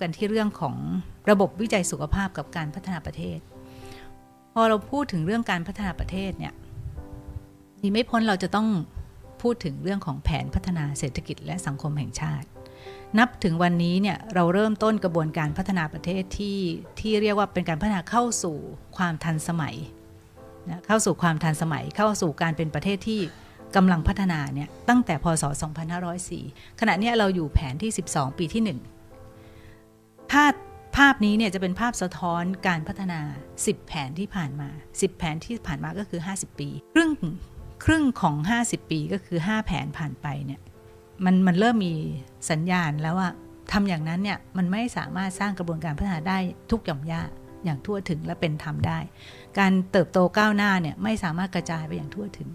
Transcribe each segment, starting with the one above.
กันที่เรื่องของระบบวิจัยสุขภาพกับการพัฒนาประเทศ พอเราพูดถึงเรื่องการพัฒนาประเทศเนี่ยดีไม่พ้นเราจะต้องพูดถึงเรื่องของแผนพัฒนาเศรษฐกิจและสังคมแห่งชาติ นับถึงวันนี้เนี่ยเราเริ่มต้นกระบวนการพัฒนาประเทศที่ที่เรียกว่าเป็นการพัฒนาเข้าสู่ความทันสมัยนะเข้าสู่ความทันสมัยเข้าสู่การเป็นประเทศที่กำลังพัฒนาเนี่ยตั้งแต่พศ 2504 ขณะนี้เราอยู่แผนที่ 12 ปีที่ 1 ภาพภาพนี้เนี่ยจะเป็นภาพสะท้อนการพัฒนา 10 แผนที่ผ่านมา 10 แผนที่ผ่านมาก็คือ 50 ปีครึ่งครึ่งของ 50 ปีก็คือ 5 แผนผ่านไปเนี่ยมันมันเริ่มมีสัญญาณแล้วว่าทำอย่างนั้นเนี่ยมันไม่สามารถสร้างกระบวนการพัฒนาได้ทุกหย่อมย่าอย่างทั่วถึงและเป็นธรรมได้ การเติบโตก้าวหน้าเนี่ยไม่สามารถกระจายไปอย่างทั่วถึง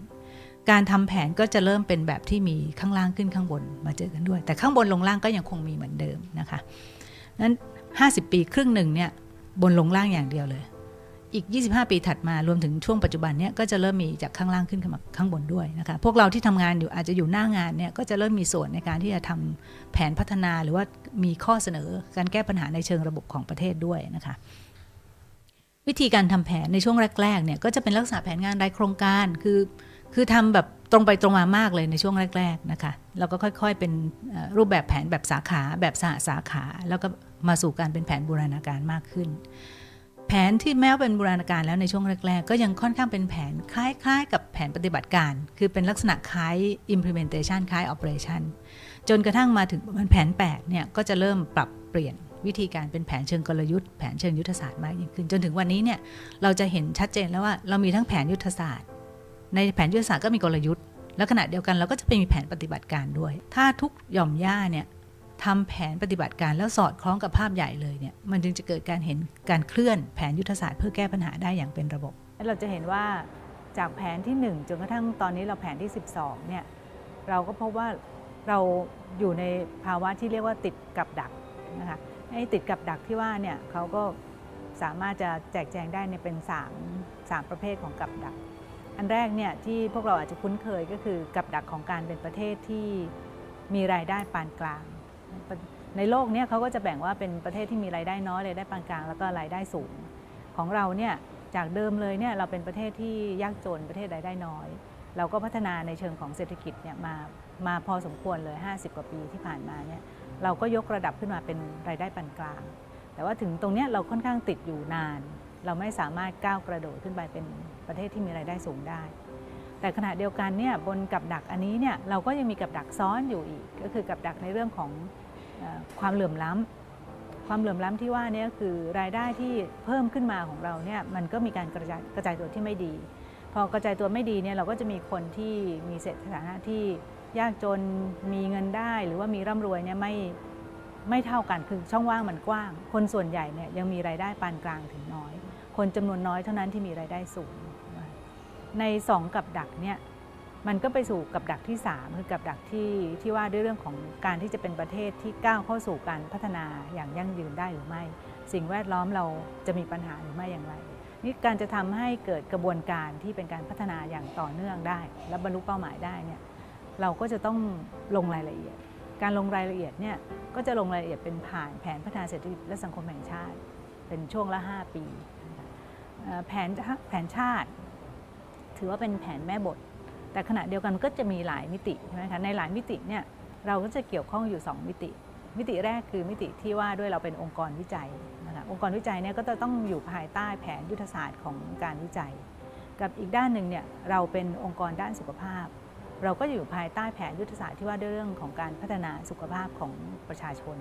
การทำแผนก็จะเริ่มเป็นแบบที่มีข้างล่างขึ้นข้างบนมาเจอกันด้วย แต่ข้างบนลงล่างก็ยังคงมีเหมือนเดิมนะคะนั้น 50 ปีครึ่งหนึ่งเนี่ยบนลงล่างอย่างเดียวเลย อีก 25 ปีถัดมารวมถึงช่วงปัจจุบันเนี่ยก็จะเริ่มมีจากข้างล่างขึ้นมาข้างบนด้วยนะคะพวกเราที่ทำงานอยู่อาจจะอยู่หน้างานเนี่ยก็จะเริ่มมีส่วนในการที่จะทำแผนพัฒนาหรือว่ามีข้อเสนอการแก้ปัญหาในเชิงระบบของประเทศด้วยนะคะวิธีการทำแผนในช่วงแรกๆเนี่ยก็จะเป็นลักษณะแผนงานรายโครงการคือคือทำแบบ รงไปตรงมามากเลยในช่วงแรก ๆนะคะแล้วก็ค่อยๆเป็นรูปแบบแผนแบบสาขาแบบสหสาขา แล้วก็มาสู่การเป็นแผนบูรณาการมากขึ้น แผนที่แม้ว่าเป็นบูรณาการแล้วในช่วงแรก ๆ ก็ยังค่อนข้างเป็นแผนคล้าย ๆ กับแผนปฏิบัติการ คือเป็นลักษณะคล้าย implementation คล้าย operation จนกระทั่งมาถึงมาณแผน8เนี่ยก็จะเริ่มปรับเปลี่ยนวิธีการเป็นแผนเชิงกลยุทธ์แผนเชิงยุทธศาสตร์มากยิ่งขึ้น จนถึงวันนี้เนี่ยเราจะเห็นชัดเจนแล้วว่าเรามีทั้งแผนยุทธศาสตร์ ในแผนยุทธศาสตร์ก็มีกลยุทธ์ แล้วขณะเดียวกันเราก็จะไปมีแผนปฏิบัติการด้วย ถ้าทุกหย่อมย่าเนี่ยทำแผนปฏิบัติการแล้วสอดคล้องกับภาพใหญ่เลยเนี่ยมันจึงจะเกิดการเห็นการเคลื่อนแผนยุทธศาสตร์เพื่อแก้ปัญหาได้อย่างเป็นระบบ เราจะเห็นว่าจากแผนที่ 1 จนกระทั่งตอนนี้เราแผนที่ 12เนี่ยเราก็พบว่าเราอยู่ในภาวะที่เรียกว่าติดกับดักนะคะไอ้ติดกับดักที่ว่าเนี่ยเขาก็สามารถจะแจกแจงได้ในเป็น 3 3 ประเภทของกับดัก อันแรกเนี่ยที่พวกเราอาจจะคุ้นเคยก็คือกับดักของการเป็นประเทศที่มีรายได้ปานกลาง ในโลกเนี้เขาก็จะแบ่งว่าเป็นประเทศที่มีรายได้น้อยรายได้ปานกลางแล้วก็รายได้สูง ของเราเนี่ยจากเดิมเลยเนี่ยเราเป็นประเทศที่ยากจนประเทศรายได้น้อย เราก็พัฒนาในเชิงของเศรษฐกิจเนี่ยมามาพอสมควรเลย 50 กว่าปีที่ผ่านมาเนี่ยเราก็ยกระดับขึ้นมาเป็นรายได้ปานกลาง แต่ว่าถึงตรงนี้เราค่อนข้างติดอยู่นาน เราไม่สามารถก้าวกระโดดขึ้นไปเป็น ประเทศที่มีรายได้สูงได้ แต่ขณะเดียวกันเนี่ยบนกับดักอันนี้เนี่ยเราก็ยังมีกับดักซ้อนอยู่อีก ก็คือกับดักในเรื่องของความเหลื่อมล้ำความเหลื่อมล้ำที่ว่านี่คือรายได้ที่เพิ่มขึ้นมาของเราเนี่ยมันก็มีการกระจายกระจายตัวที่ไม่ดี พอกระจายตัวไม่ดีเนี่ยเราก็จะมีคนที่มีเศรษฐานะที่ยากจนมีเงินได้หรือว่ามีร่ำรวยเนี่ยไม่ไม่เท่ากันคือช่องว่างมันกว้าง คนส่วนใหญ่เนี่ยยังมีรายได้ปานกลางถึงน้อย คนจำนวนน้อยเท่านั้นที่มีรายได้สูง ในสองกับดักเนี่ยมันก็ไปสู่กับดักที่ 3 คือกับดักที่ที่ว่าด้วยเรื่องของการที่จะเป็นประเทศที่ก้าวเข้าสู่การพัฒนาอย่างยั่งยืนได้หรือไม่ สิ่งแวดล้อมเราจะมีปัญหาหรือไม่อย่างไรนี่การจะทำให้เกิดกระบวนการที่เป็นการพัฒนาอย่างต่อเนื่องได้ และบรรลุเป้าหมายได้เนี่ยเราก็จะต้องลงรายละเอียด การลงรายละเอียดเนี่ยก็จะลงรายละเอียดเป็นผ่านแผนพัฒนาเศรษฐกิจและสังคมแห่งชาติ เป็นช่วงละ 5 ปี แผนแผนชาติ ถือว่าเป็นแผนแม่บท แต่ขณะเดียวกันก็จะมีหลายมิติใช่ไหมคะในหลายมิติเนี่ยเราก็จะเกี่ยวข้องอยู่ 2 มิติ มิติแรกคือมิติที่ว่าด้วยเราเป็นองค์กรวิจัยนะคะองค์กรวิจัยเนี่ยก็จะต้องอยู่ภายใต้แผนยุทธศาสตร์ของการวิจัย กับอีกด้านหนึ่งเนี่ยเราเป็นองค์กรด้านสุขภาพ เราก็อยู่ภายใต้แผนยุทธศาสตร์ที่ว่าด้วยเรื่องของการพัฒนาสุขภาพของประชาชน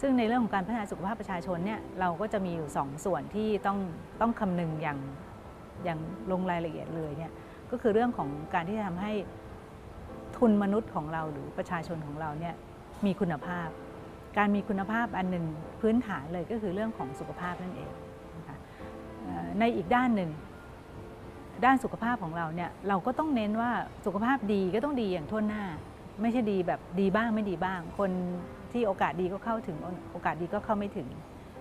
ซึ่งในเรื่องของการพัฒนาสุขภาพประชาชนเนี่ยเราก็จะมีอยู่ 2 ส่วนที่ต้องต้องคำนึงอย่าง อย่างลงรายละเอียดเลยเนี่ยก็คือเรื่องของการที่จะทำให้ทุนมนุษย์ของเราหรือประชาชนของเราเนี่ยมีคุณภาพ การมีคุณภาพอันหนึ่งพื้นฐานเลยก็คือเรื่องของสุขภาพนั่นเองนะคะในอีกด้านหนึ่ง ด้านสุขภาพของเราเนี่ยเราก็ต้องเน้นว่าสุขภาพดีก็ต้องดีอย่างทั่วหน้า ไม่ใช่ดีแบบดีบ้างไม่ดีบ้าง คนที่โอกาสดีก็เข้าถึงโอกาสดีก็เข้าไม่ถึง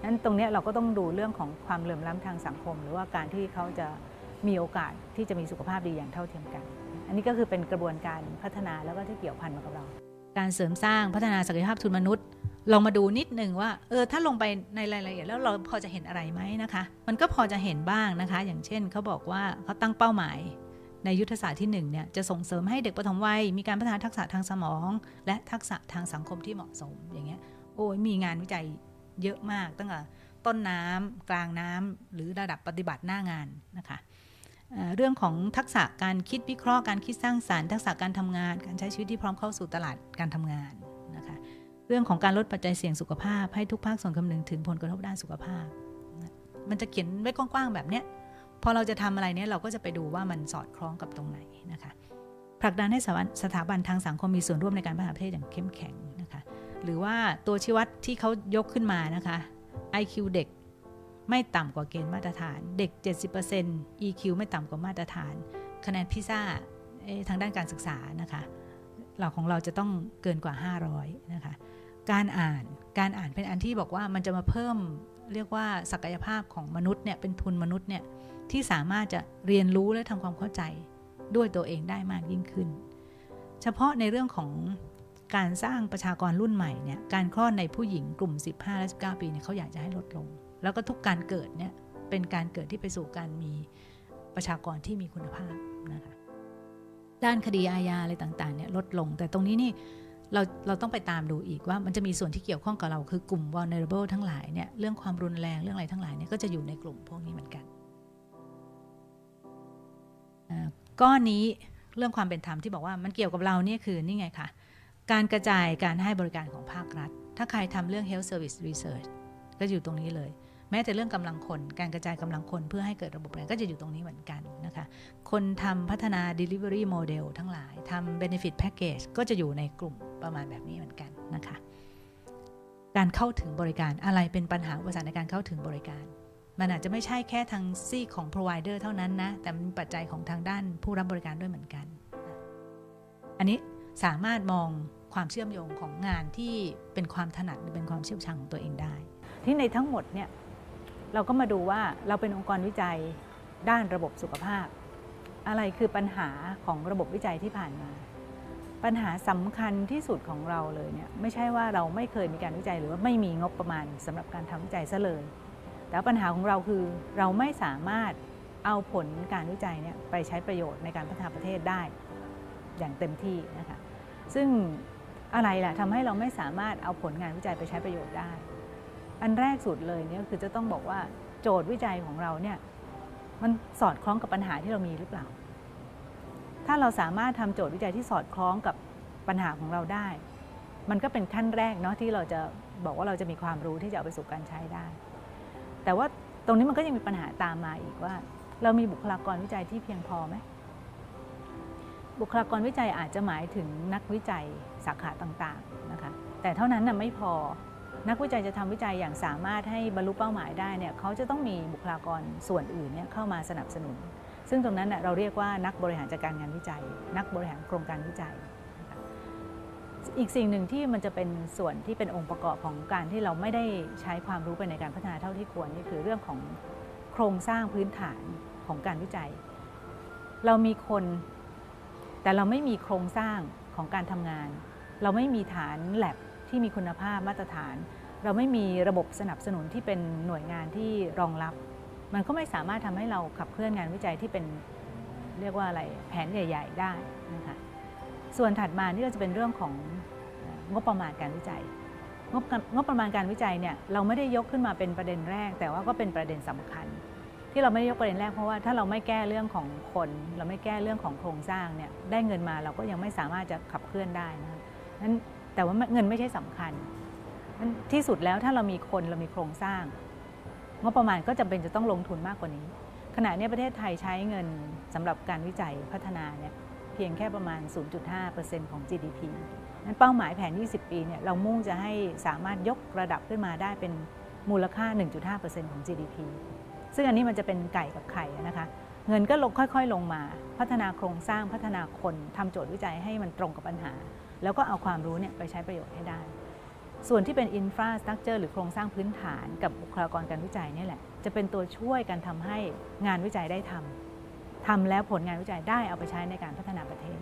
นั้นตรงนี้เราก็ต้องดูเรื่องของความเหลื่อมล้ำทางสังคม หรือว่าการที่เขาจะ มีโอกาสที่จะมีสุขภาพดีอย่างเท่าเทียมกัน อันนี้ก็คือเป็นกระบวนการพัฒนาแล้วก็ที่เกี่ยวพันมากับเรา การเสริมสร้างพัฒนาศักยภาพทุนมนุษย์ลองมาดูนิดนึงว่าเออถ้าลงไปในรายละเอียดแล้วเราพอจะเห็นอะไรไหมนะคะ มันก็พอจะเห็นบ้างนะคะ อย่างเช่นเขาบอกว่าเขาตั้งเป้าหมาย ในยุทธศาสตร์ที่1เนี่ยจะส่งเสริมให้เด็กปฐมวัยมีการพัฒนาทักษะทางสมอง และทักษะทางสังคมที่เหมาะสมอย่างเงี้ยโอ้ยมีงานวิจัยเยอะมากตั้งแต่ต้นน้ำกลางน้ำหรือระดับปฏิบัติหน้างานนะคะ เรื่องของทักษะการคิดวิเคราะห์การคิดสร้างสารรค์ ทักษะการทำงาน การใช้ชีวิตที่พร้อมเข้าสู่ตลาดการทำงานนะคะเรื่องของการลดปัจจัยเสี่ยงสุขภาพ ให้ทุกภาคส่วนคำนึงถึงผลกระทบด้านสุขภาพ มันจะเขียนไว้กว้างๆแบบเนี้ยพอเราจะทำอะไรเนี้ยเราก็จะไปดูว่ามันสอดคล้องกับตรงไหนนะคะผลักดันให้สถาบันทางสังคมมีส่วนร่วมในการพัฒนาประเทศอย่างเข้มแข็งนะคะหรือว่าตัวชี้วัดที่เขายกขึ้นมานะคะ IQ เด็ก ไม่ต่ำกว่าเกณฑ์มาตรฐาน เด็ก 70% EQ ไม่ต่ำกว่ามาตรฐาน คะแนนพิซ่าทางด้านการศึกษานะคะเราของเราจะต้องเกินกว่า 500 นะคะ การอ่าน การอ่านเป็นอันที่บอกว่ามันจะมาเพิ่มเรียกว่าศักยภาพของมนุษย์เนี่ยเป็นทุนมนุษย์เนี่ยที่สามารถจะเรียนรู้และทำความเข้าใจด้วยตัวเองได้มากยิ่งขึ้น เฉพาะในเรื่องของการสร้างประชากรรุ่นใหม่เนี่ยการคลอดในผู้หญิงกลุ่ม 15 และ 19 ปีเนี่ยเขาอยากจะให้ลดลง แล้วก็ทุกการเกิดเนี่ยเป็นการเกิดที่ไปสู่การมีประชากรที่มีคุณภาพนะคะด้านคดีอาญาอะไรต่างๆเนี่ยลดลง แต่ตรงนี้นี่เราเราต้องไปตามดูอีกว่ามันจะมีส่วนที่เกี่ยวข้องกับเราคือกลุ่ม vulnerable ทั้งหลายเนี่ยเรื่องความรุนแรงเรื่องอะไรทั้งหลายเนี่ยก็จะอยู่ในกลุ่มพวกนี้เหมือนกันก้อนนี้เรื่องความเป็นธรรมที่บอกว่ามันเกี่ยวกับเราเนี่ยคือนี่ไงคะการกระจายการให้บริการของภาครัฐ ถ้าใครทำเรื่อง health service research ก็อยู่ตรงนี้เลย แม้แต่เรื่องกำลังคน การกระจายกำลังคนเพื่อให้เกิดระบบแรงก็จะอยู่ตรงนี้เหมือนกันนะคะคนทำพัฒนา delivery model ทั้งหลายทำ benefit package ก็จะอยู่ในกลุ่มประมาณแบบนี้เหมือนกันนะคะการเข้าถึงบริการอะไรเป็นปัญหาอุปสรรคในการเข้าถึงบริการ มันอาจจะไม่ใช่แค่ทางซีของ provider เท่านั้นนะ แต่มันมีปัจจัยของทางด้านผู้รับบริการด้วยเหมือนกัน อันนี้สามารถมองความเชื่อมโยงของงานที่เป็นความถนัดหรือเป็นความเชี่ยวชาญของตัวเองได้ ที่ในทั้งหมดเนี่ย เราก็มาดูว่าเราเป็นองค์กรวิจัยด้านระบบสุขภาพ อะไรคือปัญหาของระบบวิจัยที่ผ่านมา ปัญหาสำคัญที่สุดของเราเลยเนี่ยไม่ใช่ว่าเราไม่เคยมีการวิจัยหรือว่าไม่มีงบประมาณสำหรับการทำวิจัยซะเลย แต่ปัญหาของเราคือเราไม่สามารถเอาผลการวิจัยเนี่ยไปใช้ประโยชน์ในการพัฒนาประเทศได้อย่างเต็มที่นะคะซึ่งอะไรล่ะทำให้เราไม่สามารถเอาผลงานวิจัยไปใช้ประโยชน์ได้ อันแรกสุดเลยเนี่ยคือจะต้องบอกว่าโจทย์วิจัยของเราเนี่ยมันสอดคล้องกับปัญหาที่เรามีหรือเปล่า ถ้าเราสามารถทำโจทย์วิจัยที่สอดคล้องกับปัญหาของเราได้ มันก็เป็นขั้นแรกเนาะที่เราจะบอกว่าเราจะมีความรู้ที่จะเอาไปสู่การใช้ได้ แต่ว่าตรงนี้มันก็ยังมีปัญหาตามมาอีกว่า เรามีบุคลากรวิจัยที่เพียงพอไหมบุคลากรวิจัยอาจจะหมายถึงนักวิจัยสาขาต่างๆนะคะแต่เท่านั้นน่ะไม่พอ นักวิจัยจะทำวิจัยอย่างสามารถให้บรรลุเป้าหมายได้เนี่ยเขาจะต้องมีบุคลากรส่วนอื่นเนี่ยเข้ามาสนับสนุน ซึ่งตรงนั้นเราเรียกว่านักบริหารจัดการงานวิจัย นักบริหารโครงการวิจัย อีกสิ่งหนึ่งที่มันจะเป็นส่วนที่เป็นองค์ประกอบของการที่เราไม่ได้ใช้ความรู้ไปในการพัฒนาเท่าที่ควรนี่คือเรื่องของโครงสร้างพื้นฐานของการวิจัย เรามีคน แต่เราไม่มีโครงสร้างของการทำงาน เราไม่มีฐานแลบ ที่มีคุณภาพมาตรฐาน เราไม่มีระบบสนับสนุนที่เป็นหน่วยงานที่รองรับ มันก็ไม่สามารถทำให้เราขับเคลื่อนงานวิจัยที่เป็นเรียกว่าอะไรแผนใหญ่ ๆ ได้นะคะส่วนถัดมานี่ก็จะเป็นเรื่องของงบประมาณการวิจัยงบงบประมาณการวิจัยเนี่ยเราไม่ได้ยกขึ้นมาเป็นประเด็นแรก แต่ว่าก็เป็นประเด็นสำคัญ ที่เราไม่ได้ยกประเด็นแรกเพราะว่าถ้าเราไม่แก้เรื่องของคน เราไม่แก้เรื่องของโครงสร้างเนี่ยได้เงินมาเราก็ยังไม่สามารถจะขับเคลื่อนได้นะนั้น แต่ว่าเงินไม่ใช่สำคัญ ที่สุดแล้วถ้าเรามีคนเรามีโครงสร้างงบประมาณก็จำเป็นจะต้องลงทุนมากกว่านี้ ขณะนี้ประเทศไทยใช้เงินสำหรับการวิจัยพัฒนาเนี่ยเพียงแค่ประมาณ 0.5%ของ GDP นั้นเป้าหมายแผน 20 ปีเนี่ยเรามุ่งจะให้สามารถยกระดับขึ้นมาได้เป็นมูลค่า 1.5%ของ GDP ซึ่งอันนี้มันจะเป็นไก่กับไข่นะคะ เงินก็ลงค่อยๆลงมา พัฒนาโครงสร้างพัฒนาคนทำโจทย์วิจัยให้มันตรงกับปัญหา แล้วก็เอาความรู้เนี่ยไปใช้ประโยชน์ให้ได้ ส่วนที่เป็นอินฟราสตรักเจอร์หรือโครงสร้างพื้นฐานกับบุคลากรการวิจัยนี่แหละ จะเป็นตัวช่วยกันทำให้งานวิจัยได้ทำทำแล้วผลงานวิจัยได้เอาไปใช้ในการพัฒนาประเทศ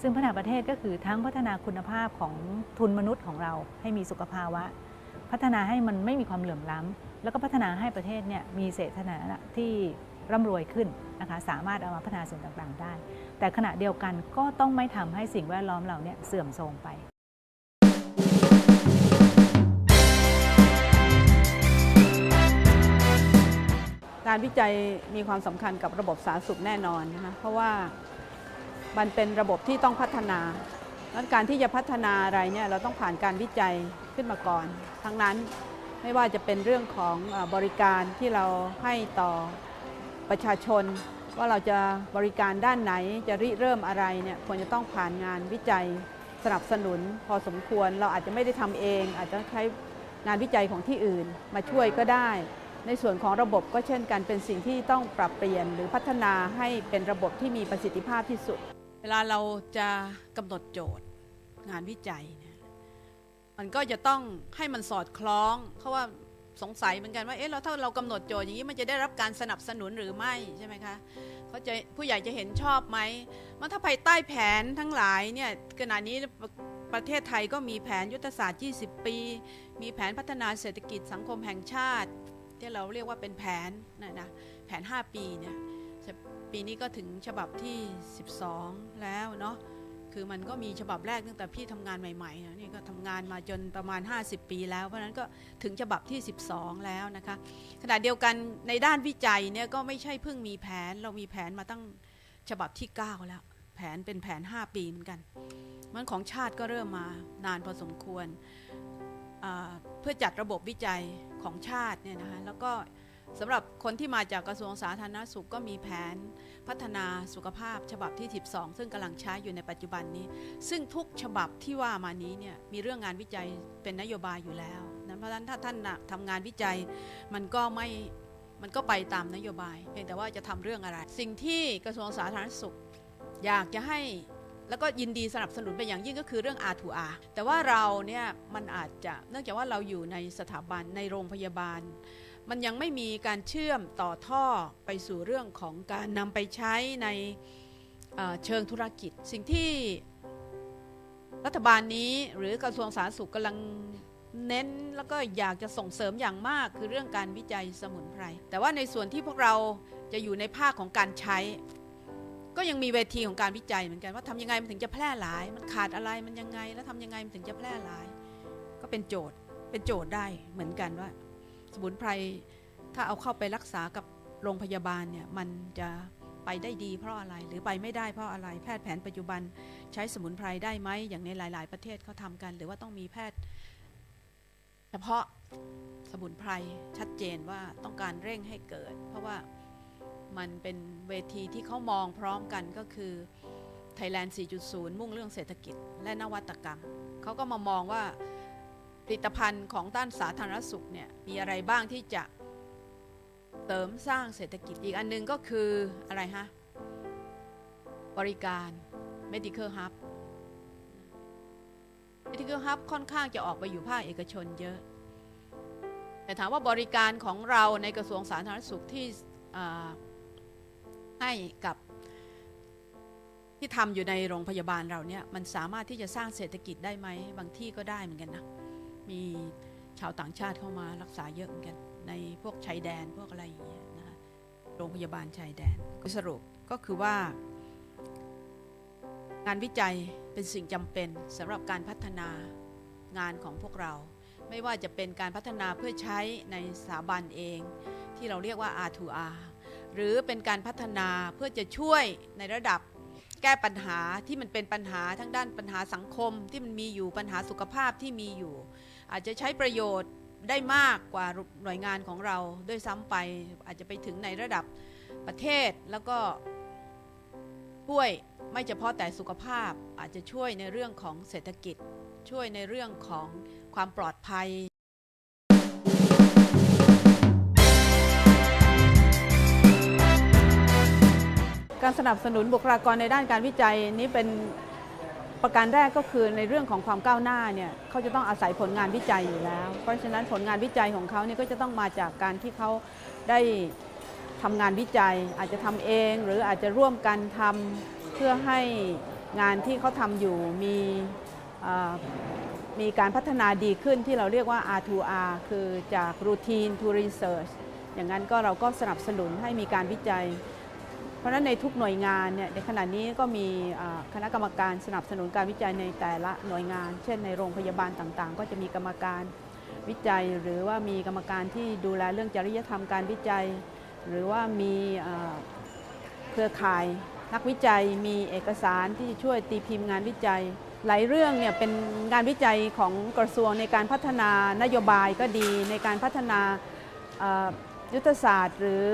ซึ่งพัฒนาประเทศก็คือทั้งพัฒนาคุณภาพของทุนมนุษย์ของเราให้มีสุขภาวะ พัฒนาให้มันไม่มีความเหลื่อมล้ำแล้วก็พัฒนาให้ประเทศเนี่ยมีเศรษฐานะที่ ร่ำรวยขึ้นนะคะสามารถเอามาพัฒนาสิ่งต่างๆได้ แต่ขณะเดียวกันก็ต้องไม่ทำให้สิ่งแวดล้อมเราเนี่ยเสื่อมโทรมไปการวิจัยมีความสำคัญกับระบบสาธารณสุขแน่นอนนะคะเพราะว่ามันเป็นระบบที่ต้องพัฒนาดังการที่จะพัฒนาอะไรเนี่ยเราต้องผ่านการวิจัยขึ้นมาก่อน ทั้งนั้นไม่ว่าจะเป็นเรื่องของบริการที่เราให้ต่อ ประชาชน ว่าเราจะบริการด้านไหนจะริเริ่มอะไรเนี่ยควรจะต้องผ่านงานวิจัยสนับสนุน พอสมควรเราอาจจะไม่ได้ทำเอง อาจจะใช้งานวิจัยของที่อื่น มาช่วยก็ได้ ในส่วนของระบบก็เช่นกันเป็นสิ่งที่ต้องปรับเปลี่ยนหรือพัฒนาให้เป็นระบบที่มีประสิทธิภาพที่สุด เวลาเราจะกำหนดโจทย์งานวิจัยเนี่ยมันก็จะต้องให้มันสอดคล้องเพราะว่า สงสัยเหมือนกันว่าเอ๊ะเราถ้าเรากำหนดโจทย์อย่างนี้มันจะได้รับการสนับสนุนหรือไม่ใช่ไหมคะเขาจะผู้ใหญ่จะเห็นชอบไหมมันถ้าภายใต้แผนทั้งหลายเนี่ยขณะนี้ประประเทศไทยก็มีแผนยุทธศาสตร์ 20 ปี มีแผนพัฒนาเศรษฐกิจสังคมแห่งชาติ ที่เราเรียกว่าเป็นแผนนะนะแผน 5 ปีเนี่ยปีนี้ก็ถึงฉบับที่ 12 แล้วเนาะ คือมันก็มีฉบับแรกตั้งแต่พี่ทำงานใหม่ๆนะนี่ก็ทำงานมาจนประมาณ 50 ปีแล้ว เพราะฉะนั้นก็ถึงฉบับที่ 12 แล้วนะคะขณะเดียวกันในด้านวิจัยเนี่ยก็ไม่ใช่เพิ่งมีแผน เรามีแผนมาตั้งฉบับที่ 9 แล้ว แผนเป็นแผน 5 ปีเหมือนกันมันของชาติก็เริ่มมานานพอสมควรเพื่อจัดระบบวิจัยของชาติเนี่ยนะคะแล้วก็สำหรับคนที่มาจากกระทรวงสาธารณสุขก็มีแผน พัฒนาสุขภาพฉบับที่ 12 ซึ่งกำลังใช้อยู่ในปัจจุบันนี้ ซึ่งทุกฉบับที่ว่ามานี้เนี่ยมีเรื่องงานวิจัยเป็นนโยบายอยู่แล้วนั้นเพราะฉะนั้นถ้าท่านนะทำงานวิจัยมันก็ไม่มันก็ไปตามนโยบาย เพียงแต่ว่าจะทำเรื่องอะไร สิ่งที่กระทรวงสาธารณสุข อยากจะให้แล้วก็ยินดีสนับสนุนไปนอย่างยิ่งก็คือเรื่อง R2R แต่ว่าเราเนี่ยมันอาจจะเนื่องจากว่าเราอยู่ในสถาบันในโรงพยาบาล มันยังไม่มีการเชื่อมต่อท่อไปสู่เรื่องของการนำไปใช้ในเชิงธุรกิจ สิ่งที่รัฐบาลนี้หรือกระทรวงสาธารณสุขกำลังเน้นแล้วก็อยากจะส่งเสริมอย่างมากคือเรื่องการวิจัยสมุนไพร แต่ว่าในส่วนที่พวกเราจะอยู่ในภาคของการใช้ ก็ยังมีเวทีของการวิจัยเหมือนกันว่าทำยังไงมันถึงจะแพร่หลาย มันขาดอะไรมันยังไง แล้วทำยังไงมันถึงจะแพร่หลาย ก็เป็นโจทย์เป็นโจทย์ได้เหมือนกันว่า สมุนไพรถ้าเอาเข้าไปรักษากับโรงพยาบาลเนี่ยมันจะไปได้ดีเพราะอะไรหรือไปไม่ได้เพราะอะไร แพทย์แผนปัจจุบันใช้สมุนไพรได้ไหมอย่างในหลาย ๆ ประเทศเขาทำกัน หรือว่าต้องมีแพทย์ เฉพาะสมุนไพรชัดเจนว่าต้องการเร่งให้เกิด เพราะว่ามันเป็นเวทีที่เขามองพร้อมกันก็คือ Thailand 4.0 มุ่งเรื่องเศรษฐกิจและนวัตกรรม เขาก็มามองว่า ลิตภัณฑ์ของด้านสาธารณสุขเนี่ยมีอะไรบ้างที่จะเสริมสร้างเศรษฐกิจอีกอันหนึงก็คืออะไรฮะ บริการ medical hub medical hub ค่อนข้างจะออกไปอยู่ภาคเอกชนเยอะ แต่ถามว่าบริการของเราในกระทรวงสาธารณสุขที่ให้กับที่ทำอยู่ในโรงพยาบาลเราเนี่ยมันสามารถที่จะสร้างเศรษฐกิจได้ไหมบางที่ก็ได้เหมือนกันนะ มีชาวต่างชาติเข้ามารักษาเยอะเหมือนกัน ในพวกชายแดนพวกอะไรอย่างเงี้ยนะคะโรงพยาบาลชายแดนสรุปก็คือว่า งานวิจัยเป็นสิ่งจำเป็นสำหรับการพัฒนางานของพวกเรา ไม่ว่าจะเป็นการพัฒนาเพื่อใช้ในสถาบันเอง ที่เราเรียกว่า R2R หรือเป็นการพัฒนาเพื่อจะช่วยในระดับแก้ปัญหาที่มันเป็นปัญหาทั้งด้านปัญหาสังคมที่มันมีอยู่ปัญหาสุขภาพที่มีอยู่ อาจจะใช้ประโยชน์ได้มากกว่าหน่วยงานของเราด้วยซ้ำไป อาจจะไปถึงในระดับประเทศแล้วก็ช่วยไม่เฉพาะแต่สุขภาพ อาจจะช่วยในเรื่องของเศรษฐกิจ ช่วยในเรื่องของความปลอดภัยการสนับสนุนบุคลากรในด้านการวิจัยนี้เป็น ประการแรกก็คือในเรื่องของความก้าวหน้าเนี่ยเขาจะต้องอาศัยผลงานวิจัยอยู่แล้ว เพราะฉะนั้นผลงานวิจัยของเขาเนี่ยก็จะต้องมาจากการที่เขาได้ทำงานวิจัย อาจจะทำเองหรืออาจจะร่วมกันทำเพื่อให้งานที่เขาทำอยู่มีมีการพัฒนาดีขึ้นที่เราเรียกว่า R2R คือจาก routine to research อย่างนั้นก็เราก็สนับสนุนให้มีการวิจัย เพราะฉะนั้นในทุกหน่วยงานเนี่ยในขณะนี้ก็มีคณะกรรมการสนับสนุนการวิจัยในแต่ละหน่วยงาน เช่นในโรงพยาบาลต่างๆ ก็จะมีกรรมการวิจัย หรือว่ามีกรรมการที่ดูแลเรื่องจริยธรรมการวิจัย หรือว่ามีเครือข่ายนักวิจัยมีเอกสารที่ช่วยตีพิมพ์งานวิจัย หลายเรื่องเนี่ยเป็นงานวิจัยของกระทรวงในการพัฒนานโยบายก็ดีในการพัฒนายุทธศาสตร์ หรือ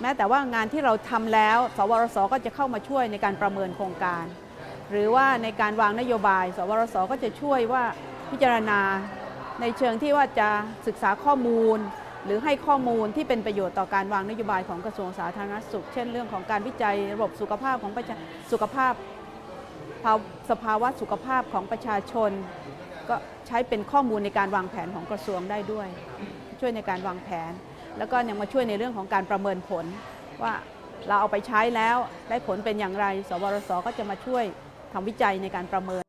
แม้แต่ว่างานที่เราทำแล้ว สวรสก็จะเข้ามาช่วยในการประเมินโครงการ หรือว่าในการวางนโยบาย สวรสก็จะช่วยว่าพิจารณา ในเชิงที่ว่าจะศึกษาข้อมูล หรือให้ข้อมูลที่เป็นประโยชน์ต่อการวางนโยบายของกระทรวงสาธารณสุข เช่นเรื่องของการวิจัยระบบสุขภาพของประชาสุขภาพภาสภาวะสุขภาพของประชาชน ก็ใช้เป็นข้อมูลในการวางแผนของกระทรวงได้ด้วย ช่วยในการวางแผน แล้วก็ยังมาช่วยในเรื่องของการประเมินผล ว่าเราเอาไปใช้แล้วได้ผลเป็นอย่างไร สวรสก็จะมาช่วยทำวิจัยในการประเมิน